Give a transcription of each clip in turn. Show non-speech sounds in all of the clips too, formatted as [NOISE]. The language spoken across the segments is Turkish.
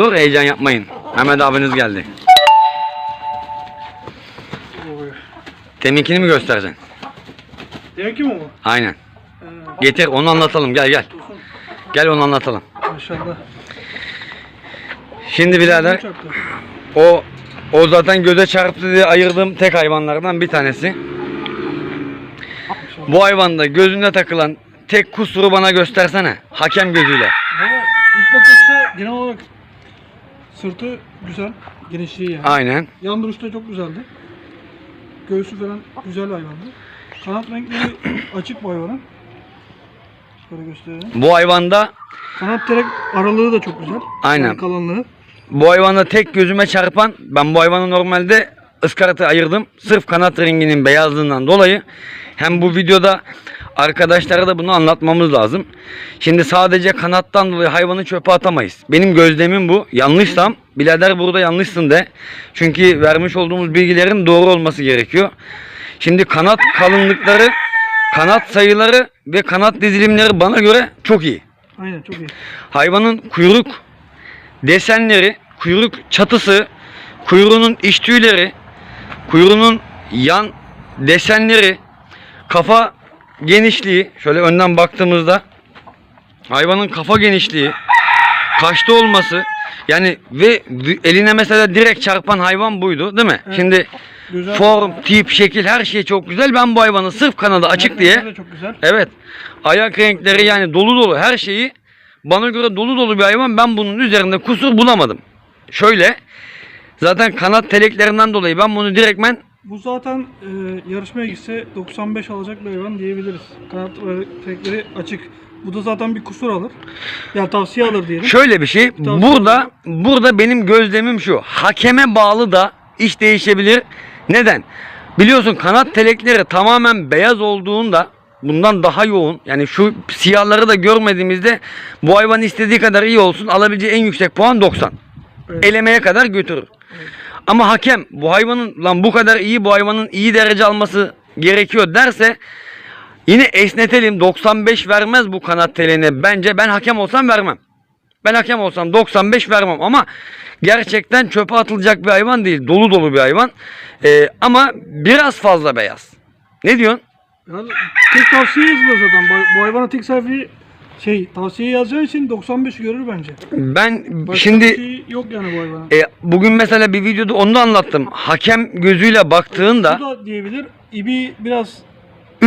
Dur heyecan yapmayın. Mehmet abiniz geldi. Teminkini mi göstereceksin? Demek ki mi bu? Aynen. Ee, Getir onu anlatalım gel gel. Gel onu anlatalım. maşallah. Şimdi birader o o zaten göze çarptı diye ayırdığım tek hayvanlardan bir tanesi. Bu hayvanda gözünde takılan tek kusuru bana göstersene. Hakem gözüyle. Valla ilk bakışta genel olarak sırtı güzel. Genişliği yani. Aynen. Yan duruşta çok güzeldi. Göğsü falan güzel hayvandı. Kanat renkleri [COUGHS] açık bu hayvanın. Şöyle gösterelim. Bu hayvanda Kanat terek aralığı da çok güzel. Aynen. Yani kalınlığı. bu hayvanda tek gözüme çarpan ben bu hayvanı normalde ıskaratı ayırdım. Sırf kanat renginin beyazlığından dolayı. Hem bu videoda arkadaşlara da bunu anlatmamız lazım. Şimdi sadece kanattan dolayı hayvanı çöpe atamayız. Benim gözlemim bu. Yanlışsam birader burada yanlışsın de. Çünkü vermiş olduğumuz bilgilerin doğru olması gerekiyor. Şimdi kanat kalınlıkları, kanat sayıları ve kanat dizilimleri bana göre çok iyi. Aynen çok iyi. Hayvanın kuyruk desenleri, kuyruk çatısı, kuyruğunun iç tüyleri, kuyruğunun yan desenleri, kafa genişliği, şöyle önden baktığımızda hayvanın kafa genişliği, kaşta olması, yani ve eline mesela direkt çarpan hayvan buydu değil mi? Evet. Şimdi Güzel. form, tip, şekil her şey çok güzel. Ben bu hayvanı sırf kanadı açık diye çok güzel. Evet. Ayak renkleri yani dolu dolu her şeyi bana göre dolu dolu bir hayvan. Ben bunun üzerinde kusur bulamadım. Şöyle zaten kanat teleklerinden dolayı ben bunu direktmen Bu zaten e, yarışmaya gitse 95 alacak bir hayvan diyebiliriz. Kanat renkleri açık. Bu da zaten bir kusur alır. Ya tavsiye alır diyelim. şöyle bir şey. Burada burada benim gözlemim şu. Hakeme bağlı da iş değişebilir. Neden? Biliyorsun kanat telekleri tamamen beyaz olduğunda bundan daha yoğun. Yani şu siyahları da görmediğimizde bu hayvan istediği kadar iyi olsun alabileceği en yüksek puan 90. Evet. elemeye kadar götürür. Ama hakem bu hayvanın lan bu kadar iyi bu hayvanın iyi derece alması gerekiyor derse yine esnetelim 95 vermez bu kanat teline bence ben hakem olsam vermem. Ben hakem olsam 95 vermem ama gerçekten çöpe atılacak bir hayvan değil. Dolu dolu bir hayvan. Ee, ama biraz fazla beyaz. Ne diyorsun? Yani tek tavsiye yazılır zaten. Bu hayvana tek sayfayı şey tavsiye yazacağı için 95 görür bence. Ben Başka şimdi şey yok yani bu hayvana. e, bugün mesela bir videoda onu da anlattım. Hakem gözüyle baktığında Bu da diyebilir. İbi biraz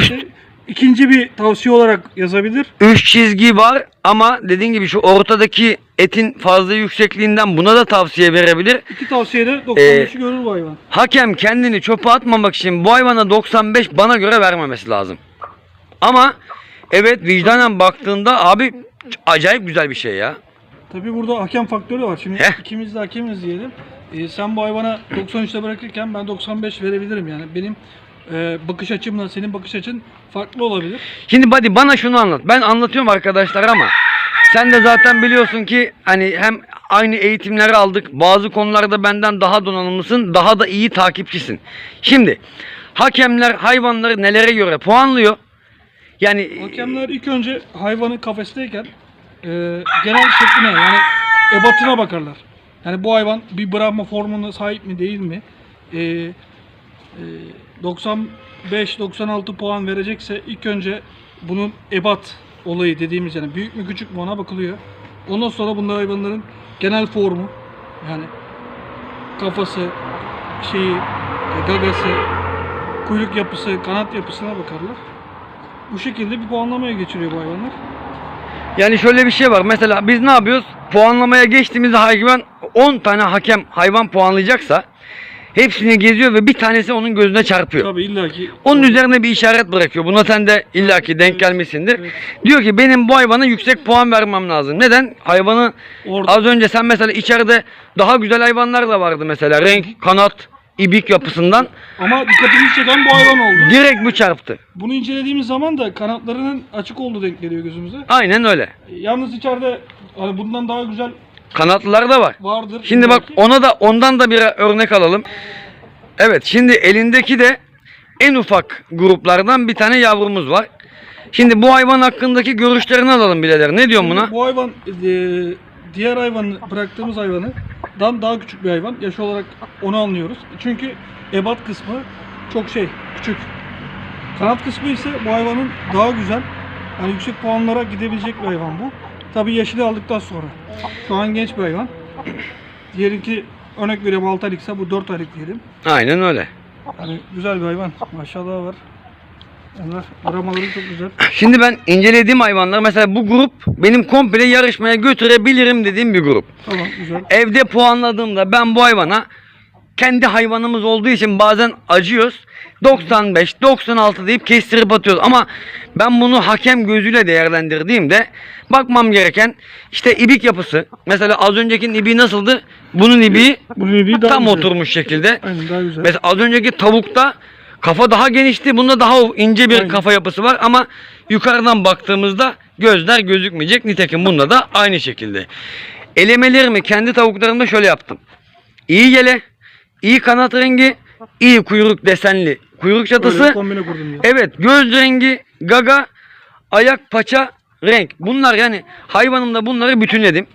şey, ikinci bir tavsiye olarak yazabilir. Üç çizgi var ama dediğin gibi şu ortadaki etin fazla yüksekliğinden buna da tavsiye verebilir. İki tavsiye de Ee, 95'i görür bu hayvan. Hakem kendini çöpe atmamak için bu hayvana 95 bana göre vermemesi lazım. Ama evet vicdanen baktığında abi acayip güzel bir şey ya. Tabii burada hakem faktörü var. Şimdi Heh. ikimiz de hakemiz diyelim. Ee, sen bu hayvana 93'te bırakırken ben 95 verebilirim yani. Benim e, bakış açımla senin bakış açın farklı olabilir. Şimdi Buddy bana şunu anlat. Ben anlatıyorum arkadaşlar ama sen de zaten biliyorsun ki hani hem aynı eğitimleri aldık. Bazı konularda benden daha donanımlısın. Daha da iyi takipçisin. Şimdi hakemler hayvanları nelere göre puanlıyor? Yani Hakemler ilk önce hayvanı kafesteyken e, genel şekline yani ebatına bakarlar. Yani bu hayvan bir Brahma formuna sahip mi değil mi? E, e, 95-96 puan verecekse ilk önce bunun ebat olayı dediğimiz yani büyük mü küçük mü ona bakılıyor. Ondan sonra bunlar hayvanların genel formu yani kafası, şeyi, e, gagası, kuyruk yapısı, kanat yapısına bakarlar. Bu şekilde bir puanlamaya geçiriyor bu hayvanlar. Yani şöyle bir şey var. Mesela biz ne yapıyoruz? Puanlamaya geçtiğimizde hayvan 10 tane hakem hayvan puanlayacaksa hepsini geziyor ve bir tanesi onun gözüne çarpıyor. Tabii illaki. Onun üzerine bir işaret bırakıyor. Buna sen de illaki denk gelmişsindir. Evet. Diyor ki benim bu hayvana yüksek puan vermem lazım. Neden? Hayvanı Orada az önce sen mesela içeride daha güzel hayvanlar da vardı mesela. Renk, kanat, ibik yapısından. ama dikkatimizi çeken bu hayvan oldu. Direkt bu çarptı. Bunu incelediğimiz zaman da kanatlarının açık olduğu denk geliyor gözümüze. Aynen öyle. Yalnız içeride hani bundan daha güzel Kanatlılar da var. vardır. Şimdi bak illaki. ona da ondan da bir örnek alalım. Evet şimdi elindeki de en ufak gruplardan bir tane yavrumuz var. Şimdi bu hayvan hakkındaki görüşlerini alalım birader. Ne diyorsun buna? Bu hayvan e, diğer hayvanı bıraktığımız hayvanı dan daha küçük bir hayvan. Yaş olarak onu anlıyoruz. Çünkü ebat kısmı çok şey küçük. Kanat kısmı ise bu hayvanın daha güzel. Yani yüksek puanlara gidebilecek bir hayvan bu. Tabii yaşını aldıktan sonra. Şu an genç bir hayvan. [CLEARS THROAT] Diğerinki örnek veriyorum 6 aylıksa bu 4 aylık diyelim. Aynen öyle. Yani güzel bir hayvan. Maşallah var. Onlar aramaları çok güzel. Şimdi ben incelediğim hayvanlar mesela bu grup benim komple yarışmaya götürebilirim dediğim bir grup. Tamam güzel. Evde puanladığımda ben bu hayvana kendi hayvanımız olduğu için bazen acıyoruz. 95, 96 deyip kestirip atıyoruz. Ama ben bunu hakem gözüyle değerlendirdiğimde bakmam gereken işte ibik yapısı. Mesela az öncekinin ibiği nasıldı? Bunun ibiği Bunun ibiği daha tam güzel. oturmuş şekilde. Aynen daha güzel. Mesela az önceki tavukta kafa daha genişti. Bunda daha ince bir Aynen. kafa yapısı var ama yukarıdan baktığımızda gözler gözükmeyecek. Nitekim bunda da aynı şekilde. Elemelerimi kendi tavuklarımda şöyle yaptım. İyi gele, iyi kanat rengi, iyi kuyruk desenli kuyruk çatısı. Evet göz rengi, gaga, ayak, paça, renk. Bunlar yani hayvanımda bunları bütünledim.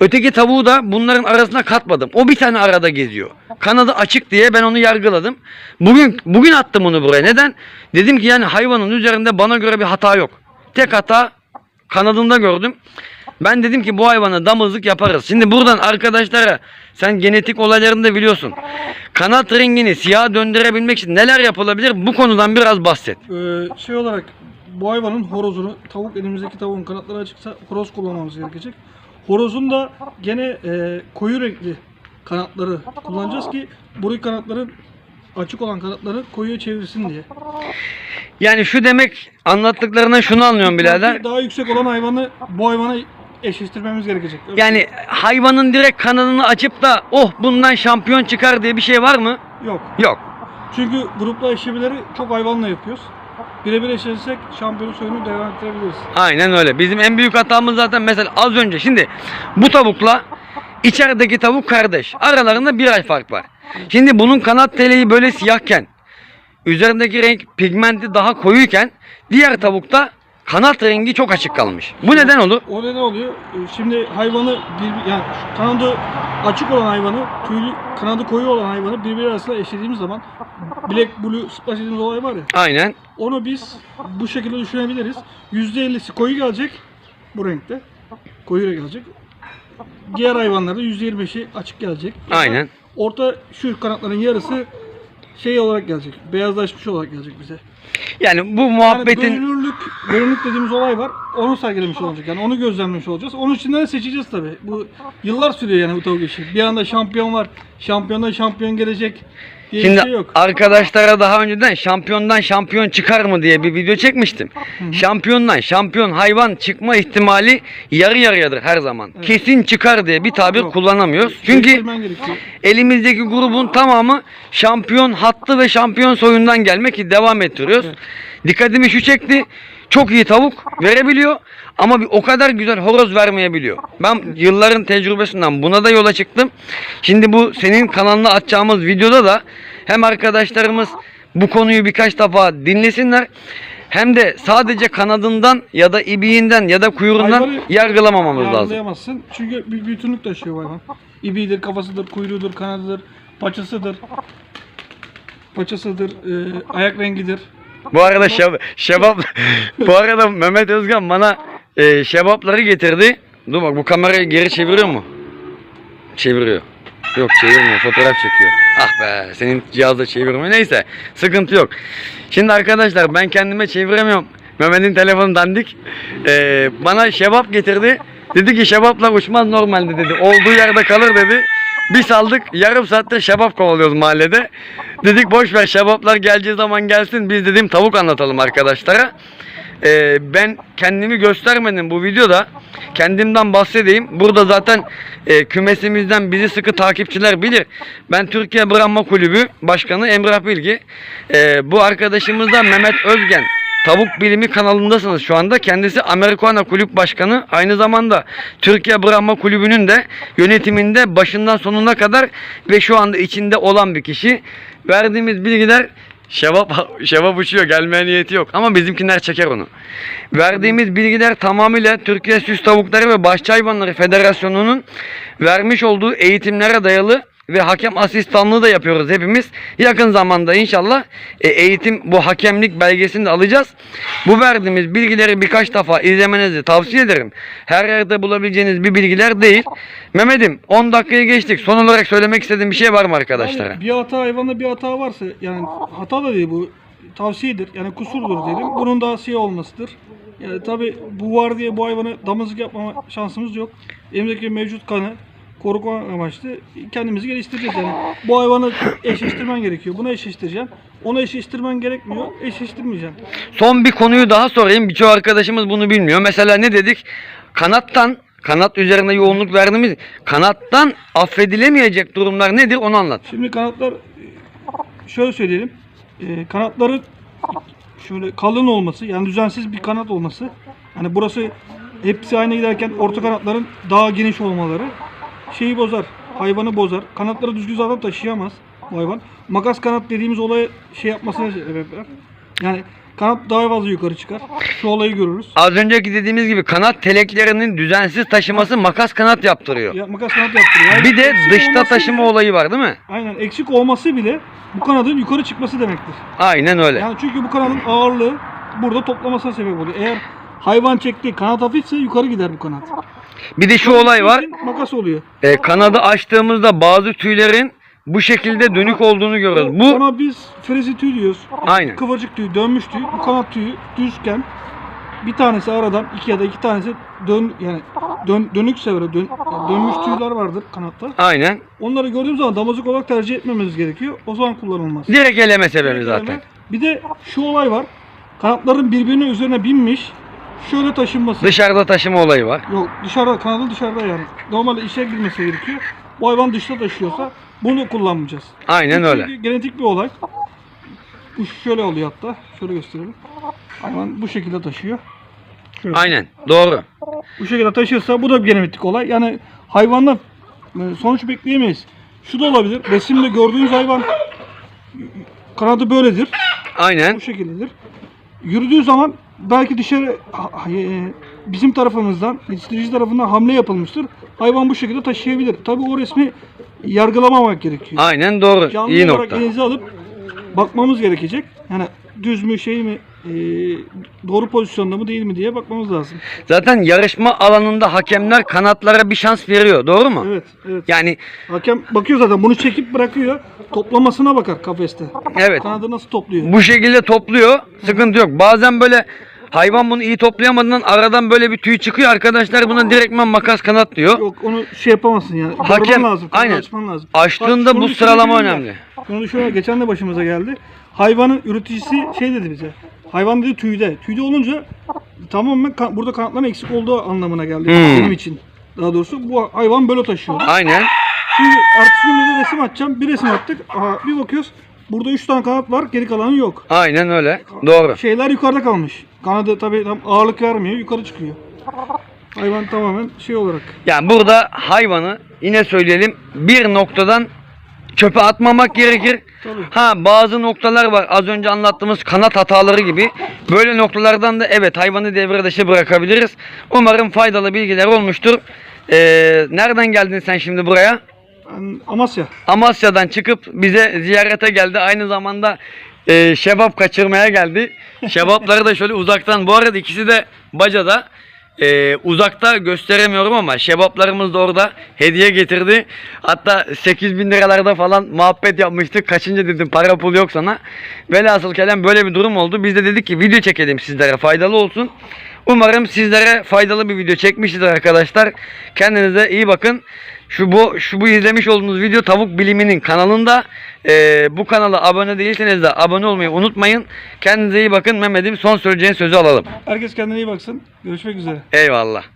Öteki tavuğu da bunların arasına katmadım. O bir tane arada geziyor. Kanadı açık diye ben onu yargıladım. Bugün bugün attım onu buraya. Neden? Dedim ki yani hayvanın üzerinde bana göre bir hata yok. Tek hata kanadında gördüm. Ben dedim ki bu hayvana damızlık yaparız. Şimdi buradan arkadaşlara sen genetik olaylarını da biliyorsun. Kanat rengini siyah döndürebilmek için neler yapılabilir? Bu konudan biraz bahset. Ee, şey olarak bu hayvanın horozunu tavuk elimizdeki tavuğun kanatları açıksa horoz kullanmamız gerekecek. Horozun da gene e, koyu renkli kanatları kullanacağız ki burayı kanatların açık olan kanatları koyuya çevirsin diye. Yani şu demek anlattıklarına şunu anlıyorum birader. Daha yüksek olan hayvanı bu hayvana eşleştirmemiz gerekecek. Öyle Yani hayvanın direkt kanadını açıp da oh bundan şampiyon çıkar diye bir şey var mı? yok. Yok. Çünkü grupla eşlemeleri çok hayvanla yapıyoruz. Birebir eşleşsek şampiyonu soyunu devam ettirebiliriz. Aynen öyle. Bizim en büyük hatamız zaten mesela az önce şimdi bu tavukla içerideki tavuk kardeş. Aralarında bir ay fark var. Şimdi bunun kanat teleği böyle siyahken üzerindeki renk pigmenti daha koyuyken diğer tavukta kanat rengi çok açık kalmış. Bu neden olur? O da ne oluyor? Ee, Şimdi hayvanı bir, yani kanadı açık olan hayvanı, tüylü kanadı koyu olan hayvanı birbiri arasında eşlediğimiz zaman Black Blue splash dediğimiz olay var ya. Aynen. Onu biz bu şekilde düşünebiliriz. %50'si koyu gelecek bu renkte. Koyu renk gelecek. Diğer hayvanlarda %25'i açık gelecek. Ya da Aynen. Orta şu kanatların yarısı şey olarak gelecek. Beyazlaşmış olarak gelecek bize. Yani bu Yani muhabbetin görünürlük, görünürlük dediğimiz olay var. Onu sergilemiş olacak. Yani onu gözlemlemiş olacağız. Onun içinden de seçeceğiz tabii. Bu yıllar sürüyor yani bu tavuk işi. Bir anda şampiyon var. Şampiyondan şampiyon gelecek diye Şimdi bir şey yok. arkadaşlara daha önceden şampiyondan şampiyon çıkar mı diye bir video çekmiştim. Şampiyondan şampiyon hayvan çıkma ihtimali yarı yarıyadır her zaman. Kesin çıkar diye bir tabir Yok. kullanamıyoruz. Çünkü Değiştirmen gerekiyor. elimizdeki grubun tamamı şampiyon hattı ve şampiyon soyundan gelmek ki devam ettiriyoruz. Dikkatimi şu çekti. Çok iyi tavuk verebiliyor ama bir o kadar güzel horoz vermeyebiliyor. Ben yılların tecrübesinden buna da yola çıktım. Şimdi bu senin kanalına atacağımız videoda da hem arkadaşlarımız bu konuyu birkaç defa dinlesinler hem de sadece kanadından ya da ibiğinden ya da kuyruğundan Hayvanı yargılamamamız lazım. Yargılayamazsın. Çünkü bir bütünlük taşıyor hayvan. İbiğidir, kafasıdır, kuyruğudur, kanadıdır, paçasıdır. Paçasıdır, e, ayak rengidir. Bu arada şeb şebap [LAUGHS] bu arada Mehmet Özkan bana e, şebapları getirdi. Dur bak bu kamerayı geri çeviriyor mu? Çeviriyor. Yok çevirmiyor. Fotoğraf çekiyor. Ah be senin cihazda çevirmiyor. Neyse sıkıntı yok. Şimdi arkadaşlar ben kendime çeviremiyorum. Mehmet'in telefonu dandik. E, bana şebap getirdi. Dedi ki şebapla uçmaz normalde dedi. Olduğu yerde kalır dedi. Bir saldık yarım saattir şebap kovalıyoruz mahallede. Dedik boş ver şebaplar geleceği zaman gelsin. Biz dedim tavuk anlatalım arkadaşlara. Ee, ben kendimi göstermedim bu videoda. Kendimden bahsedeyim. Burada zaten e, kümesimizden bizi sıkı takipçiler bilir. Ben Türkiye Bırakma Kulübü Başkanı Emrah Bilgi. Ee, bu arkadaşımız da Mehmet Özgen. Tavuk Bilimi kanalındasınız şu anda. Kendisi Amerikana Kulüp Başkanı. Aynı zamanda Türkiye Bırakma Kulübü'nün de yönetiminde başından sonuna kadar ve şu anda içinde olan bir kişi. Verdiğimiz bilgiler Şevap, [LAUGHS] şevap uçuyor. Gelmeye niyeti yok. Ama bizimkiler çeker onu. Verdiğimiz bilgiler tamamıyla Türkiye Süs Tavukları ve Başçı Hayvanları Federasyonu'nun vermiş olduğu eğitimlere dayalı ve hakem asistanlığı da yapıyoruz hepimiz. Yakın zamanda inşallah e, eğitim bu hakemlik belgesini de alacağız. Bu verdiğimiz bilgileri birkaç defa izlemenizi tavsiye ederim. Her yerde bulabileceğiniz bir bilgiler değil. Mehmet'im 10 dakikayı geçtik. Son olarak söylemek istediğim bir şey var mı arkadaşlara? Yani bir hata hayvanda bir hata varsa yani hata da değil bu tavsiyedir yani kusurdur diyelim. Bunun daha siyah olmasıdır. Yani tabi bu var diye bu hayvanı damızlık yapmama şansımız yok. Elimizdeki mevcut kanı koruma amaçlı kendimizi geliştireceğiz yani. Bu hayvanı eşleştirmen gerekiyor. Bunu eşleştireceğim. Onu eşleştirmen gerekmiyor. Eşleştirmeyeceğim. Son bir konuyu daha sorayım. Birçok arkadaşımız bunu bilmiyor. Mesela ne dedik? Kanattan, kanat üzerine yoğunluk verdiğimiz kanattan affedilemeyecek durumlar nedir onu anlat. Şimdi kanatlar şöyle söyleyelim. E, kanatların şöyle kalın olması yani düzensiz bir kanat olması. Hani burası hepsi aynı giderken orta kanatların daha geniş olmaları şeyi bozar. Hayvanı bozar. Kanatları düzgün zaten taşıyamaz bu hayvan. Makas kanat dediğimiz olay şey yapmasına sebep ver. Yani kanat daha fazla yukarı çıkar. Şu olayı görürüz. Az önceki dediğimiz gibi kanat teleklerinin düzensiz taşıması makas kanat yaptırıyor. Ya, makas kanat yaptırıyor. Yani Bir de dışta taşıma bile- olayı var değil mi? Aynen eksik olması bile bu kanadın yukarı çıkması demektir. Aynen öyle. Yani çünkü bu kanadın ağırlığı burada toplamasına sebep oluyor. Eğer hayvan çekti kanat hafifse yukarı gider bu kanat. Bir de şu olay var. Makas oluyor. E, kanadı açtığımızda bazı tüylerin bu şekilde dönük olduğunu görüyoruz. Bu Ona biz frezi tüy diyoruz. Aynen. Kıvırcık tüy, dönmüş tüy. Bu kanat tüyü düzken bir tanesi aradan iki ya da iki tanesi dön yani dön, dönükse böyle dön, yani dönmüş tüyler vardır kanatta. aynen. Onları gördüğümüz zaman damızlık olarak tercih etmememiz gerekiyor. O zaman kullanılmaz. Direkt eleme sebebi zaten. Bir de şu olay var. Kanatların birbirine üzerine binmiş. Şöyle taşınması. Dışarıda taşıma olayı var. Yok dışarıda kanadı dışarıda yani. Normalde işe girmesi gerekiyor. Bu hayvan dışta taşıyorsa bunu kullanmayacağız. Aynen Bu öyle. çünkü genetik bir olay. Bu şöyle oluyor hatta. Şöyle gösterelim. Hayvan bu şekilde taşıyor. Şöyle. Aynen. Doğru. Bu şekilde taşıyorsa bu da bir genetik olay. Yani hayvandan e, sonuç bekleyemeyiz. Şu da olabilir. Resimde gördüğünüz hayvan kanadı böyledir. Aynen. Bu şekildedir. Yürüdüğü zaman belki dışarı e, bizim tarafımızdan, yetiştirici tarafından hamle yapılmıştır. Hayvan bu şekilde taşıyabilir. Tabii o resmi yargılamamak gerekiyor. Aynen doğru. Canlı İyi olarak nokta. elinize alıp bakmamız gerekecek. Yani düz mü şey mi e, doğru pozisyonda mı değil mi diye bakmamız lazım. Zaten yarışma alanında hakemler kanatlara bir şans veriyor. Doğru mu? Evet, evet. Yani Hakem bakıyor zaten bunu çekip bırakıyor. Toplamasına bakar kafeste. evet. Kanadı nasıl topluyor? Bu şekilde topluyor. Sıkıntı yok. Bazen böyle hayvan bunu iyi toplayamadığından aradan böyle bir tüy çıkıyor. Arkadaşlar buna direktmen makas kanat diyor. Yok onu şey yapamazsın yani. Hakem- lazım. aynen. Açman lazım. Açtığında Bak, bu sıralama önemli. ben. Şunu şöyle geçen de başımıza geldi. Hayvanın üreticisi şey dedi bize. Hayvan dedi tüyde. Tüyde olunca tamamen kan- burada kanatların eksik olduğu anlamına geldi. Hmm. Benim için. Daha doğrusu bu hayvan böyle taşıyor. Aynen. Şimdi ertesi gün de resim atacağım. Bir resim attık. Aha, bir bakıyoruz. Burada 3 tane kanat var. Geri kalanı yok. Aynen öyle. Doğru. Şeyler yukarıda kalmış. Kanadı tabii tam ağırlık vermiyor. Yukarı çıkıyor. Hayvan tamamen şey olarak. Yani burada hayvanı yine söyleyelim bir noktadan çöpe atmamak gerekir. Tabii. Ha bazı noktalar var az önce anlattığımız kanat hataları gibi. Böyle noktalardan da evet hayvanı devre dışı bırakabiliriz. Umarım faydalı bilgiler olmuştur. Ee, nereden geldin sen şimdi buraya? Amasya. Amasya'dan çıkıp bize ziyarete geldi. Aynı zamanda e, şebap kaçırmaya geldi. Şebapları da şöyle uzaktan. Bu arada ikisi de bacada. E, uzakta gösteremiyorum ama şebaplarımız da orada hediye getirdi. Hatta 8 bin liralarda falan muhabbet yapmıştık. Kaçınca dedim para pul yok sana. Velhasıl kelam böyle bir durum oldu. Biz de dedik ki video çekelim sizlere faydalı olsun. Umarım sizlere faydalı bir video çekmişizdir arkadaşlar. Kendinize iyi bakın. Şu bu şu bu izlemiş olduğunuz video Tavuk Bilimi'nin kanalında. Ee, bu kanala abone değilseniz de abone olmayı unutmayın. Kendinize iyi bakın. Mehmet'im son söyleyeceğin sözü alalım. Herkes kendine iyi baksın. Görüşmek üzere. Eyvallah.